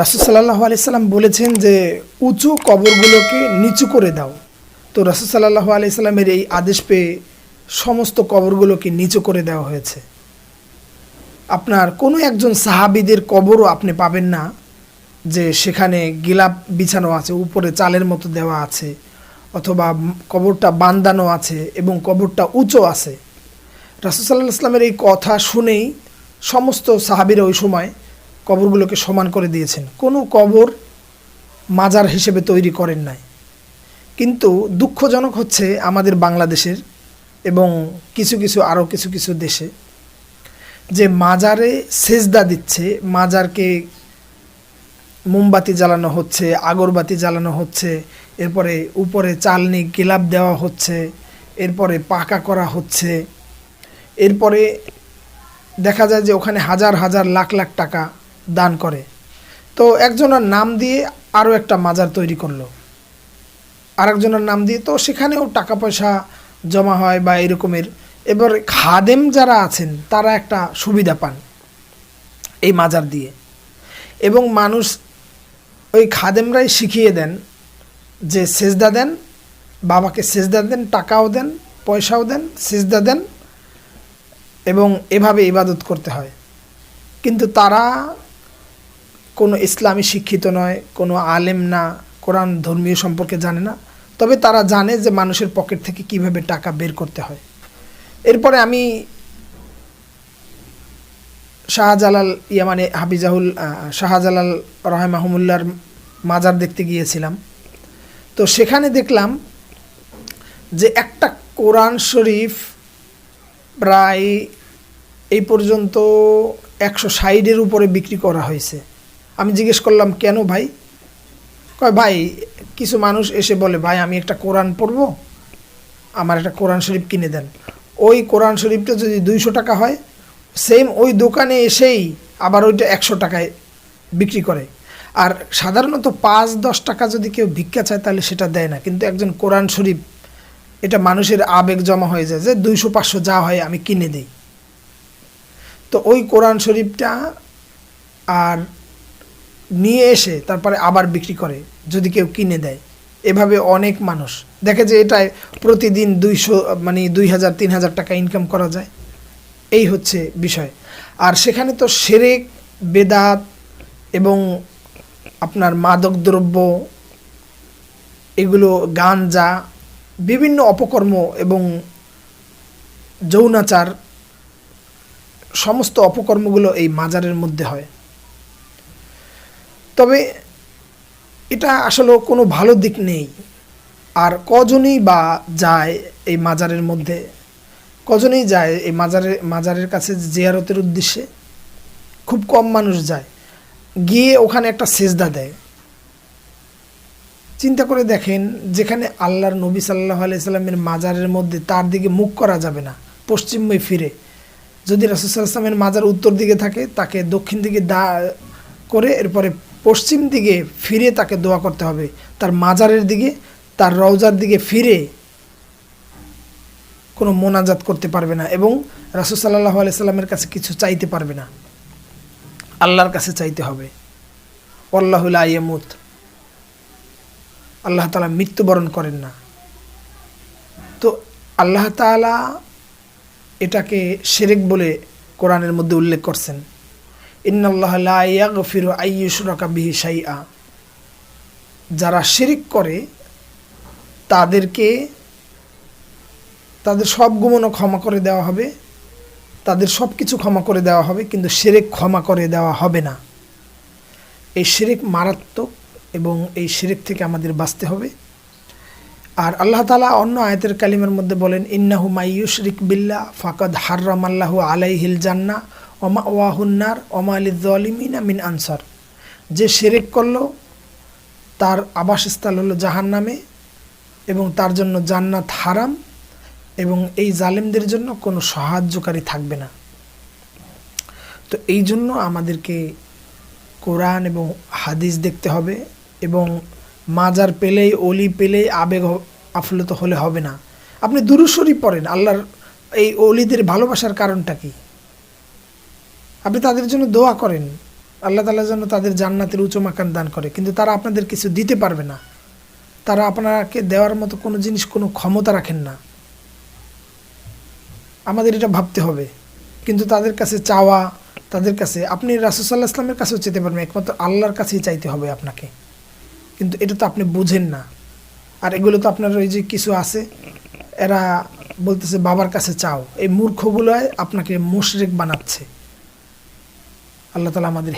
রাসুসাল্লাহ আলাইসাল্লাম বলেছেন যে, উঁচু কবরগুলোকে নিচু করে দাও। তো রাসুসাল্লাহ আলাইসাল্লামের এই আদেশ পেয়ে সমস্ত কবরগুলোকে নিচু করে দেওয়া হয়েছে। আপনার কোনো একজন সাহাবিদের কবরও আপনি পাবেন না, যে সেখানে গিলাপ বিছানো আছে, উপরে চালের মতো দেওয়া আছে, অথবা কবরটা বান্দানো আছে এবং কবরটা উঁচু আছে। রাসুসাল্লাহ ইসলামের এই কথা শুনেই সমস্ত সাহাবিরা ওই সময় কবরগুলোকে সমান করে দিয়েছেন। কোনো কবর মাজার হিসেবে তৈরি করেন নাই। কিন্তু দুঃখজনক হচ্ছে আমাদের বাংলাদেশের এবং কিছু কিছু, আরও কিছু কিছু দেশে যে মাজারে সেজদা দিচ্ছে, মাজারকে মোমবাতি জ্বালানো হচ্ছে, আগরবাতি জ্বালানো হচ্ছে, এরপরে উপরে চালনি গিলাপ দেওয়া হচ্ছে, এরপরে পাকা করা হচ্ছে, এরপরে দেখা যায় যে ওখানে হাজার হাজার লাখ লাখ টাকা দান করে। তো একজনের নাম দিয়ে আরও একটা মাজার তৈরি করল। আরেকজনের নাম দিয়ে তো সেখানেও টাকা পয়সা জমা হয় বা এরকমের। এবার খাদেম যারা আছেন, তারা একটা সুবিধা পান এই মাজার দিয়ে। এবং মানুষ ওই খাদেমরাই শিখিয়ে দেন যে সেজদা দেন, বাবাকে সেজদা দেন, টাকাও দেন, পয়সাও দেন, সেজদা দেন এবং এভাবে ইবাদত করতে হয়। কিন্তু তারা কোনো ইসলামী শিক্ষিত নয়, কোনো আলেম না, কোরআন ধর্মীয় সম্পর্কে জানে না। তবে তারা জানে যে মানুষের পকেট থেকে কীভাবে টাকা বের করতে হয়। এরপরে আমি শাহজালাল ইয়া মানে হাবিজাহুল শাহজালাল রহেমাহমুল্লার মাজার দেখতে গিয়েছিলাম। তো সেখানে দেখলাম যে একটা কোরআন শরীফ প্রায় এই পর্যন্ত একশো ষাটের উপরে বিক্রি করা হয়েছে। আমি জিজ্ঞেস করলাম, কেন ভাই? কয়, ভাই, কিছু মানুষ এসে বলে, ভাই, আমি একটা কোরআন পড়ব, আমার একটা কোরআন শরীফ কিনে দেন। ওই কোরআন শরীফটা যদি দুইশো টাকা হয়, সেম ওই দোকানে এসেই আবার ওইটা একশো টাকায় বিক্রি করে। আর সাধারণত পাঁচ, দশ টাকা যদি কেউ ভিক্ষা চায়, তাহলে সেটা দেয় না। কিন্তু একজন কোরআন শরীফ, এটা মানুষের আবেগ জমা হয়ে যায় যে দুইশো, পাঁচশো যা হয় আমি কিনে দিই। তো ওই কোরআন শরীফটা আর নিয়ে এসে তারপরে আবার বিক্রি করে, যদি কেউ কিনে দেয়। এভাবে অনেক মানুষ। দেখে যে এটায় প্রতিদিন দুইশো মানে দুই হাজার, তিন হাজার টাকা ইনকাম করা যায়। এই হচ্ছে বিষয়। আর সেখানে তো সেরেক, বেদাত এবং আপনার মাদক দ্রব্য, এগুলো গাঞ্জা, বিভিন্ন অপকর্ম এবং যৌনাচার, সমস্ত অপকর্মগুলো এই মাজারের মধ্যে হয়। তবে এটা আসলে কোনো ভালো দিক নেই। আর কজনই বা যায় এই মাজারের মধ্যে? কজনই যায় এই মাজারের মাজারের কাছে জিয়ারতের উদ্দেশ্যে? খুব কম মানুষ যায়। গিয়ে ওখানে একটা সেজদা দেয়। চিন্তা করে দেখেন, যেখানে আল্লাহর নবী সাল্লাহ আলাইসাল্লামের মাজারের মধ্যে তার দিকে মুখ করা যাবে না পশ্চিমময় ফিরে। যদি রাসুসাল্লামের মাজার উত্তর দিকে থাকে, তাকে দক্ষিণ দিকে দা, করে এরপরে পশ্চিম দিকে ফিরে তাকে দোয়া করতে হবে। তার মাজারের দিকে, তার রওজার দিকে ফিরে কোনো মোনাজাত করতে পারবে না এবং রাসুল সাল্লাহ আলাইসাল্লামের কাছে কিছু চাইতে পারবে না। আল্লাহর কাছে চাইতে হবে। আল্লাহুল আইয়ামুত আল্লাহ তালা মৃত্যুবরণ করেন না। তো আল্লাহ তালা এটাকে সেরেক বলে কোরআনের মধ্যে উল্লেখ করছেন। ইন্নাল্লাহ ফিরু আইয়ুসরকা বিহি সাইয়া যারা শিরিক করে, তাদেরকে, তাদের সব গুমনও ক্ষমা করে দেওয়া হবে, তাদের সব কিছু ক্ষমা করে দেওয়া হবে, কিন্তু শিরিক ক্ষমা করে দেওয়া হবে না। এই শিরিক মারাত্মক এবং এই শিরিক থেকে আমাদের বাঁচতে হবে। আর আল্লাহ তালা অন্য আয়তের কালিমের মধ্যে বলেন, ইন্নাহু মাইয়ুশরিক বিল্লা ফাকাদ হার্রাম আল্লাহু আলাইহিল জান্না ওমা ওয়াহুন্নার ওমা আলিমিনা মিন আনসার। যে সেরেক করল, তার আবাসস্থল হলো জাহান নামে এবং তার জন্য জান্নাত হারাম এবং এই জালেমদের জন্য কোনো সাহায্যকারী থাকবে না। তো এই জন্য আমাদেরকে কোরআন এবং হাদিস দেখতে হবে এবং মাজার পেলেই অলি পেলেই আবেগ আফলুত হলে হবে না। আপনি দুরুস্বরী পড়েন, আল্লাহর এই অলিদের ভালোবাসার কারণটা কি? আপনি তাদের জন্য দোয়া করেন। আল্লাহ তালা যেন তাদের জান্নাতের উঁচু মাকান দান করে। কিন্তু তারা আপনাদের কিছু দিতে পারবে না। তারা আপনাকে দেওয়ার মতো কোনো জিনিস, কোনো ক্ষমতা রাখেন না। আমাদের এটা ভাবতে হবে। কিন্তু তাদের কাছে চাওয়া, তাদের কাছে, আপনি রাসুসাল্লাহ ইসলামের কাছেও যেতে পারবেন একমাত্র আল্লাহর কাছেই চাইতে হবে আপনাকে। কিন্তু এটা তো আপনি বুঝেন না। আর এগুলো তো আপনার ওই যে কিছু আছে, এরা বলতেছে, বাবার কাছে চাও। এই মূর্খগুলোয় আপনাকে মুশরিক বানাচ্ছে। আল্লাহ তালা আমাদের